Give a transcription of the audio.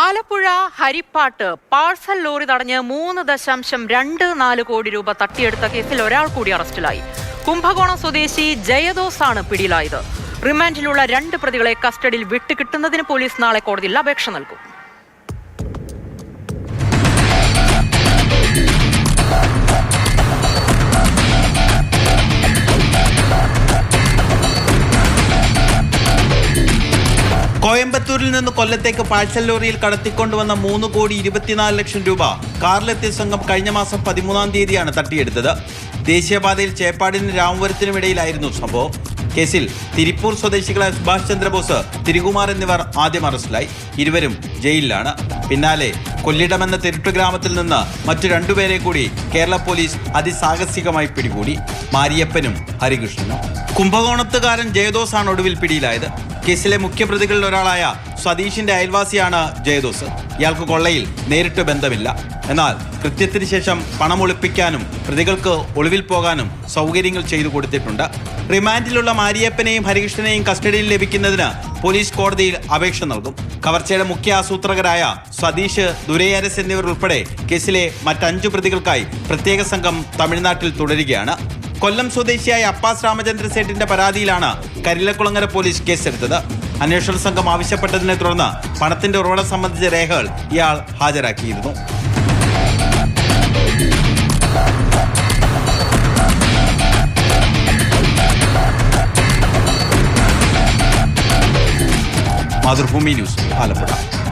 Alappuzha ഹരിപ്പാട്ട് parcel lorry തടഞ്ഞ് മൂന്ന് ദശാംശം രണ്ട് നാല് കോടി രൂപ തട്ടിയെടുത്ത കേസിൽ ഒരാൾ കൂടി അറസ്റ്റിലായി. കുംഭകോണം സ്വദേശി ജയദോസ് ആണ് പിടിയിലായത്. റിമാൻഡിലുള്ള രണ്ട് പ്രതികളെ കസ്റ്റഡിയിൽ വിട്ടുകിട്ടുന്നതിന് പോലീസ് നാളെ കോടതിയിൽ അപേക്ഷ നൽകും. കോയമ്പത്തൂരിൽ നിന്ന് കൊല്ലത്തേക്ക് പാഴ്സൽ ലോറിയിൽ കടത്തിക്കൊണ്ടുവന്ന മൂന്ന് കോടി ഇരുപത്തിനാല് ലക്ഷം രൂപ കാറിലെത്തിയ സംഘം കഴിഞ്ഞ മാസം പതിമൂന്നാം തീയതിയാണ് തട്ടിയെടുത്തത്. ദേശീയപാതയിൽ ചേപ്പാടിനും രാമപുരത്തിനും ഇടയിലായിരുന്നു സംഭവം. കേസിൽ തിരുപ്പൂർ സ്വദേശികളായ സുഭാഷ് ചന്ദ്രബോസ് തിരുകുമാർ എന്നിവർ ആദ്യം അറസ്റ്റിലായി. ഇരുവരും ജയിലിലാണ്. പിന്നാലെ കൊല്ലിടമെന്ന തിരുട്ടു ഗ്രാമത്തിൽ നിന്ന് മറ്റു രണ്ടുപേരെ കൂടി കേരള പോലീസ് അതിസാഹസികമായി പിടികൂടി. മാരിയപ്പനും ഹരികൃഷ്ണനും. കുംഭകോണത്തുകാരൻ ജയദോസാണ് ഒടുവിൽ പിടിയിലായത്. കേസിലെ മുഖ്യപ്രതികളിൽ ഒരാളായ സതീഷിന്റെ അയൽവാസിയാണ് ജയദോസ്. ഇയാൾക്ക് കൊള്ളയിൽ നേരിട്ട് ബന്ധമില്ല. എന്നാൽ കൃത്യത്തിന് ശേഷം പണം ഒളിപ്പിക്കാനും പ്രതികൾക്ക് ഒളിവിൽ പോകാനും സൗകര്യങ്ങൾ ചെയ്തു കൊടുത്തിട്ടുണ്ട്. റിമാൻഡിലുള്ള മാരിയപ്പനെയും ഹരികൃഷ്ണനെയും കസ്റ്റഡിയിൽ ലഭിക്കുന്നതിന് പോലീസ് കോടതിയിൽ അപേക്ഷ നൽകും. കവർച്ചയുടെ മുഖ്യ ആസൂത്രകരായ സതീഷ് ദുരൈയരസ് എന്നിവർ ഉൾപ്പെടെ കേസിലെ മറ്റഞ്ചു പ്രതികൾക്കായി പ്രത്യേക സംഘം തമിഴ്നാട്ടിൽ തുടരുകയാണ്. കൊല്ലം സ്വദേശിയായ അപ്പാസ് രാമചന്ദ്ര സേട്ടിന്റെ പരാതിയിലാണ് കരിലക്കുളങ്ങര പോലീസ് കേസെടുത്തത്. അന്വേഷണ സംഘം ആവശ്യപ്പെട്ടതിനെ തുടർന്ന് പണത്തിന്റെ ഉറവിടം സംബന്ധിച്ച രേഖകൾ ഇയാൾ ഹാജരാക്കിയിരുന്നു. മാതൃഭൂമി ന്യൂസ് ആലപ്പുഴ.